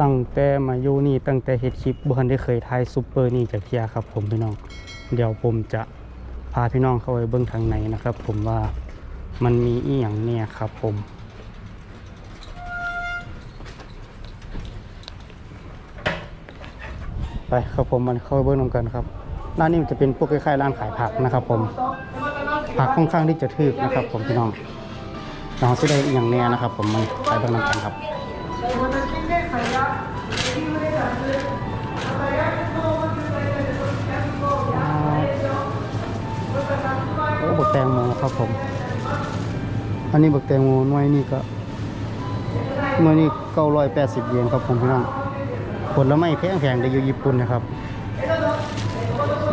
ตั้งแต่มาอยู่นี่ตั้งแต่เฮ็ดคลิปบ่ทันได้เคยถ่ายซุปเปอร์นี่จากเทียครับ ผมพี่น้อง เดี๋ยวผมจะพาพี่น้องเข้าไปเบิ่งทางในนะครับ ผมว่ามันมีอีหยังเนี่ยครับผมไปครับผมมันเข้าเบิ้งนำกันครับร้านนี้มันจะเป็นพวกคล้ายๆร้านขายผักนะครับ ผมผักค่อนข้างที่จะถึกนะครับ ผมพี่น้องน้องสิได้อย่างแน่นะครับ ผมมันไปเบิ้งนำกันครับ โอ้บกแตงโมครับผม อันนี้บกแตงโมน่วยนี่ก็น่วยนี่เก้าร้อยแปดสิบเยนครับผมพี่น้องผลไม้แพงๆได้อยู่ญี่ปุ่นนะครับ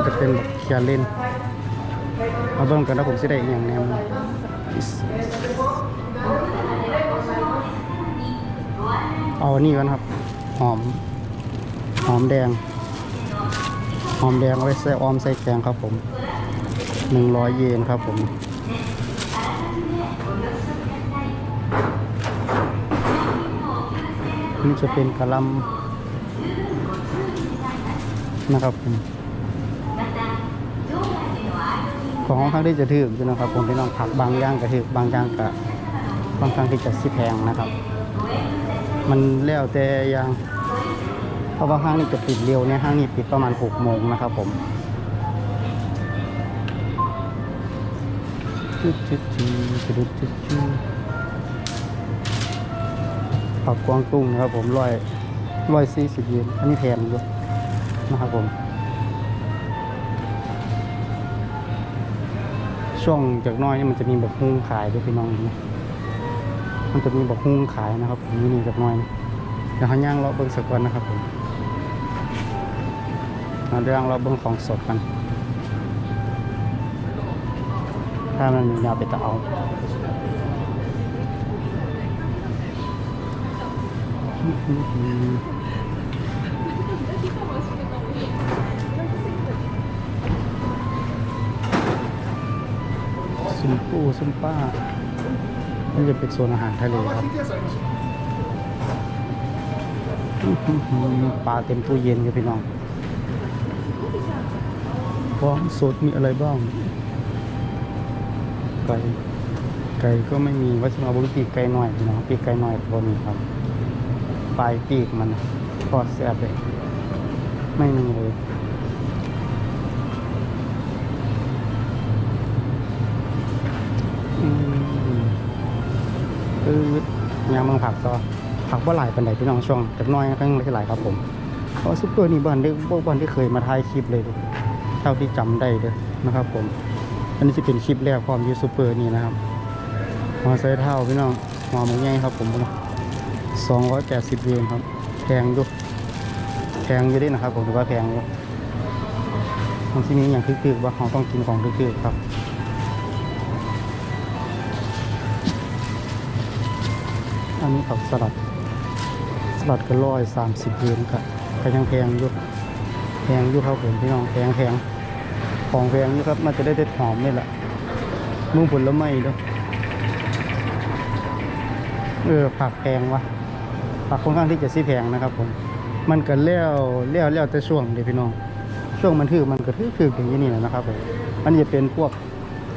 จะเป็นแบบเคียเล่นมาเบิ่งกันนะผมสิได้อย่างแนวเอาอันนี้กันครับ หอม หอมแดง หอมแดงเอาไว้ใส่ออมใส่แกงครับผมหนึ่งร้อยเยนครับผมนี่จะเป็นกะลำนะครับผมของค่อนข้างที่จะถืออยู่นะครับผมพี่น้องผักบางย่างก็ถือบางย่างก็ค่อนข้างที่จะสิแพงนะครับ มันแล้วแต่อย่างเพราะว่าห้างนี้จะปิดเร็วเนี่ยห้างนี้ปิดประมาณหกโมงนะครับผมจุดจุดจุดจุดจุดผักกวางตุ้งนะครับผมร้อยร้อยสี่สิบเยนอันนี้แพงอยู่นะครับผม ช่วงจากน้อยนี่มันจะมีแบบหุ้งขายด้วยพี่น้องนะ มันจะมีแบบหุ้งขายนะครับผมนี่จากน้อยนะเดี๋ยวเขาย่างเราเบิ้งสักวันนะครับผมเราเรื่องเราเบิ้งของสดกัน ถ้ามันมียาวไปตะเอาซุมปูซุมป้า นี่จะเป็นโซนอาหารทะเลครับ ปลาเต็มตู้เย็นครับพี่น้องพร้อมสดมีอะไรบ้าง ไก่ ไก่ก็ไม่มีวัชมาบุรีปีกไก่หน่อยพี่น้องปีกไก่หน่อยพอมีครับ ปลายปีกมันทอดแซ่บเลย ไม่มีเลย คือยางเมืองผักก็ผักว่าหลายปันไดพี่น้องช่วงจากหน้อยก็ยังไม่หลายครับผมเพราะซุปเปอร์นี่บ้านได้พวกบ้านที่เคยมาถ่ายคลิปเลยเท่าที่จำได้เลยนะครับผม อันนี้จะเป็นคลิปแรกความยูซูเปอร์นี่นะครับมาใส่เท่าพี่น้องมาหมูใหญ่ครับผมสองร้อยแปดสิบเยนครับแพงอยู่แพงอยู่ด้วยนะครับผมถือว่าแพงอยู่บางที่นี้อย่างคือๆว่าเขาต้องกินของคือๆครับ อันนี้ผักสลัด สลัดก็ร้อยสามสิบเยนครับก็ยังแพงอยู่แพงอยู่ครับผมพี่น้องแพงแพงของแพงอยู่ครับมันจะได้เด็ดหอมนี่แหละมุ่งผลไม้ด้วยเออผักแพงวะผักค่อนข้างที่จะซีแพงนะครับผม มันก็เลี้ยวเลี้ยวเลี้ยวแต่ช่วงเดียวพี่น้อง ช่วงมันถือมันก็ถือถืออย่างนี้นี่แหละนะครับผมอันนี้จะเป็นพวก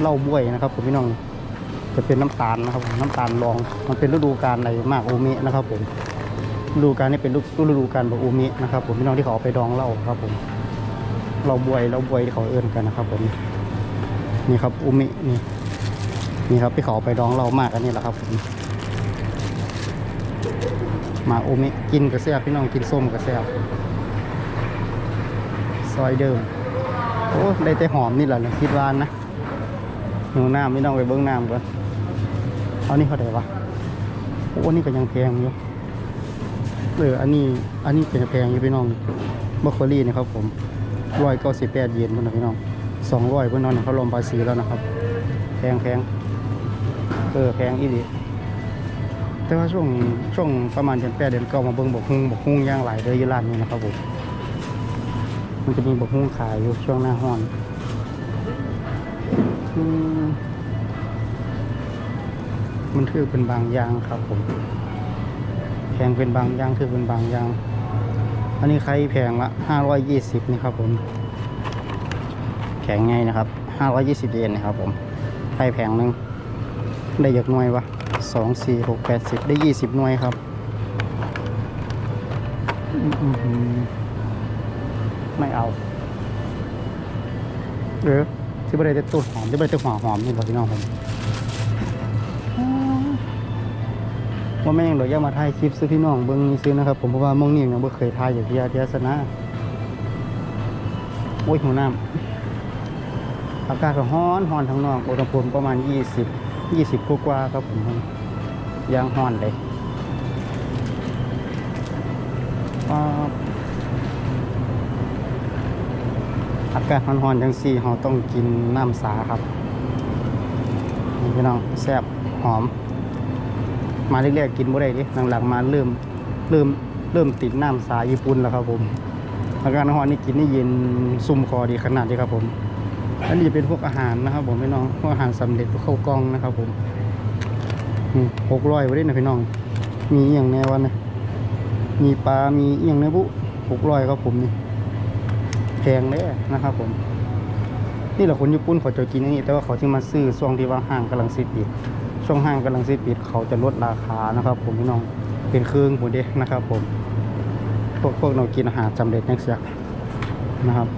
เหล้าบ้วยนะครับผมพี่น้อง จะเป็นน้ำตาลนะครับผมน้ำตาลรองมันเป็นฤดูกาลในมากโอเมะนะครับผมฤดูกาลนี้เป็นฤดูกาลแบบโอเมะนะครับ ผมพี่น้องที่เขาเอาไปดองเหล้าครับผมเราบวยเราบวยที่เขาเอื้อนกันนะครับ ผมนี่ครับโอเมะนี่นี่ครับที่เขาเอาไปดองเหล้ามากอันนี้แหละครับผมมาโอเมะกินกระเซียบพี่น้องกินส้มกระเซียบซอยเดิมโอ้ได้แต่หอมนี่แหละคิดว่านะหนูน้ำไม่ต้องไปเบิ้งน้ำก่อน เอานี่เขาได้ปะโอ้นี่ก็ยังแพงอยู่เอออันนี้อันนี้เป็นแพงอยู่พี่น้องบรอกโคลี่นะครับผมร้อยเก้าสิบแปดเยนพุ่นนะพี่น้องสองร้อยพุ่นนอนเขาลงภาษีแล้วนะครับแพงแพงเออแพงอีดีแต่ว่าช่วงช่วงประมาณเดือนแปดเดือนเก้ามาเบิ้งบกฮุ้งบกฮุ้งย่างหลายเลยอยี่ร้านนี้นะครับผมมันจะมีบกฮุ้งขายอยู่ช่วงหน้าห้อนอื มันคือเป็นบางอย่างครับผมแพงเป็นบางอย่างคือเป็นบางอย่าง อันนี้ไข่แพงละห้าร้อยยี่สิบนี่ครับผมแข็งไงนะครับห้าร้อยยี่สิบเยนนะครับผมไข่แพงหนึ่งได้ยกหน่วยวะสองสี่หกแปดสิบได้ยี่สิบหน่วยครับไม่เอาเออที่บริเวณตัวหอมที่บริเวณหัวหอมนี่บอกพี่น้องผม ว่าแม่งเดี๋ยวอย่ามาถ่ายคลิปซื้อพี่น้องเบิ้งซื้อนะครับ ผมเพราะว่ามองนี่ยังไม่เคยถ่ายอย่างที่อาเทียสนะโอ้ยหัวน้ำอากาศก็ร้อนร้อนทั้งนอกอุณหภูมิประมาณ 20 20กว่าครับผมยางร้อนเลยอากาศร้อนๆจังสี่เราต้องกินน้ำสาครับพี่น้องแซ่บหอม มาเรียกๆกินบ่ได้ดิหลังๆมาเริ่มเริ่มเริ่มติดน้ำสายญี่ปุ่นแล้วครับผมอาการร้อนนี่กินนี่เย็นซุ่มคอดีขนาดนี้ครับผมอันนี้เป็นพวกอาหารนะครับ ผมพี่น้องพวกอาหารสำเร็จพวกข้าวกล้องนะครับ ผมหกร้อยไว้ด้วยนะพี่น้อง มีอย่างแน่วะนนะมีปลา มีอย่างแน่บุหกร้อยครับผมนี่แพงเลยนะครับ ผม นี่แหละคนญี่ปุ่นเขาจะกินอันนี้ แต่ว่าเขาที่มาซื้อช่วงที่ว่าห้างกำลังสิปิด ช่วงห้างกำลังสิปิดเขาจะลดราคานะครับ ผมพี่น้องเป็นเครื่องหมดเด้นะครับ ผม พวกพวกเรากินอาหารสำเร็จนักเสียนะครับ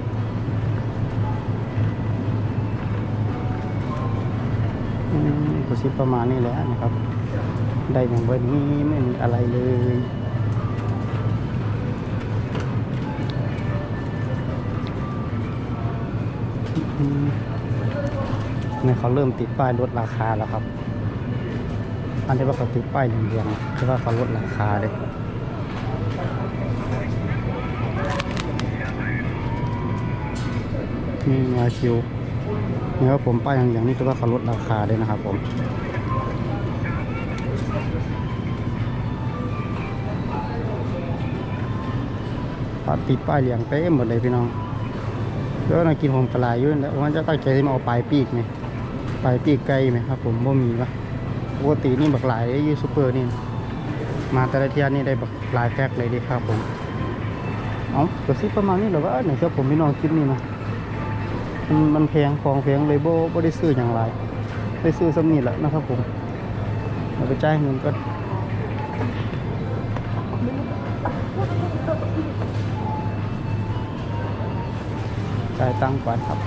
อืมก็สิประมาณนี้แหละนะครับ ได้อย่างวันนี้ไม่มีอะไรเลยอืมนี่ยเขาเริ่มติดป้ายลดราคาแล้วครับ อันที่ว่าเขาติดป้ายอย่างเดียวคือว่าเขาลดราคาเลยมีงาคิวนี่ครับผมป้ายอย่างนี้คือว่าเขาลดราคาเลยนะครับผมปัดติดป้ายเหลียงเต็มหมดเลยพี่น้องแล้วนากินผมปลายยู่นแหล้วมันจะตั้งใจที่มาเอาปลายปีกไหมปลายปีกไก่ไหมครับผมบ่มีปะ ปกตินี่บักหลายยูซูเปอร์นี่ มาแต่ละเที่ยนี่ได้บักหลายแพ็คเลยดีครับผมเอาก็สิประมาณนี้หรอวะไหนครับผมพี่น้องคลิปนี้นะมันมันแพงของแพงเลยโบโบได้ซื้ออย่างไรได้ซื้อสำนีแหละนะครับผมเราไปจ่ายเงินก็จ่ายตังค์ก่อนครับ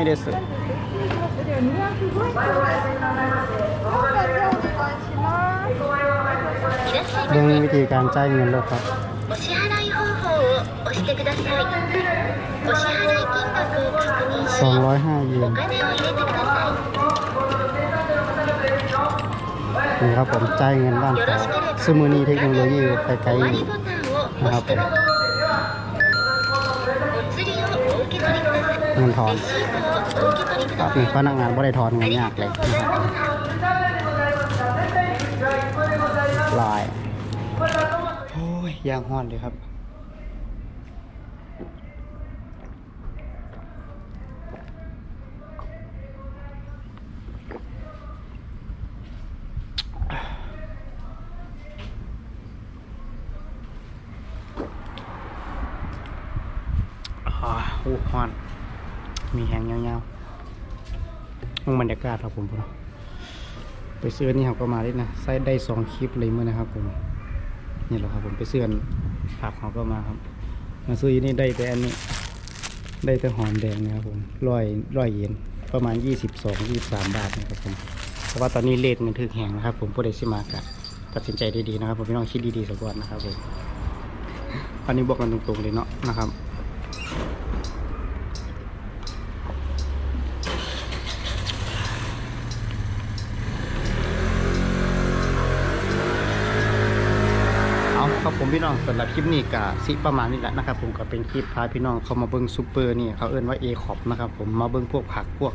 しゃいま เรื่อง せ วิธีการจ่ายเงินแล้วครับ お支払い方法を押してくださいお支払い金額を確認し205เย おน 金を入れてくださ นี่ครับผมจ่ายเงินบ้านเขาซึ่งมือนี้เทคโนโลยีไปไกล い終わりボタンを押してくださいお釣りをお受け取りください เงินทอนครับนี่พนักงานบริทอนเงินยากเลยลายโอ้ยยางห้อนเลยครับ ๆต้องบรรยากาศครับผมพุ่นไปซื้อนี่ครับก็มาได้นะใส่ได้สองคลิปเลยมื่อนะครับผมนี่แหละครับผมไปซื้อนผักเขาก็มาครับ มาซื้ออนนี่ได้แต่อันนี้ ได้แต่หอมแดงนะครับผมร้อยร้อยเยนประมาณยี่สิบสองยี่สามบาทนะครับผมแต่ว่าตอนนี้เลทมันถึกแหงนะครับ ผมผู้ใดสิมากะตัดสินใจดีๆนะครับ ผมพี่น้องคิดดีๆสักวันนะครับผมอันนี้บอกกันตรงๆเลยเนาะนะครับ ครับผมพี่น้องสำหรับคลิปนี้ก็สิประมาณนี้แหละนะครับผมก็เป็นคลิปพาพี่น้องเขามาเบิ้งซูเปอร์นี่เขาเอิ้นว่าเอคอปนะครับผมมาเบิ้งพวกผักพวก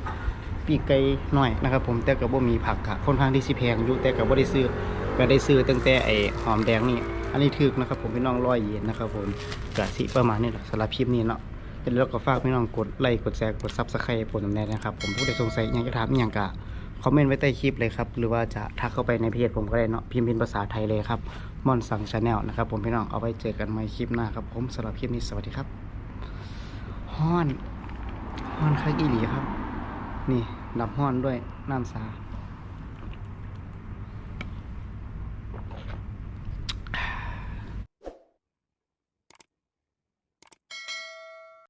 ปีกไก่หน่อยนะครับผมแต่ก็บ่มีผักค่ะค่อนข้างที่สิแพงอยู่แต่ก็บ่ได้ซื้อก็ได้ซื้อตั้งแต่ไอหอมแดงนี่อันนี้ถึกนะครับผมพี่น้องร้อยเยนนะครับผมก็สิประมาณนี้แหละสำหรับคลิปนี้เนาะแล้วก็ฝากพี่น้องกดไลค์กดแชร์กดซับสไครต์ผมแน่นะครับผมผู้ใดสงสัยอยากจะถามอย่างก็ คอมเมนต์ไว้ใต้คลิปเลยครับ หรือว่าจะทักเข้าไปในเพจผมก็ได้เนาะพิมพ์เป็นภาษาไทยเลยครับมอนสังชาแนลนะครับ ผมพี่น้องเอาไว้เจอกันใหม่คลิปหน้าครับ ผมสำหรับคลิปนี้สวัสดีครับฮ้อนฮ้อนคักอีหลีครับ นี่ดับฮ้อนด้วยน้ำสา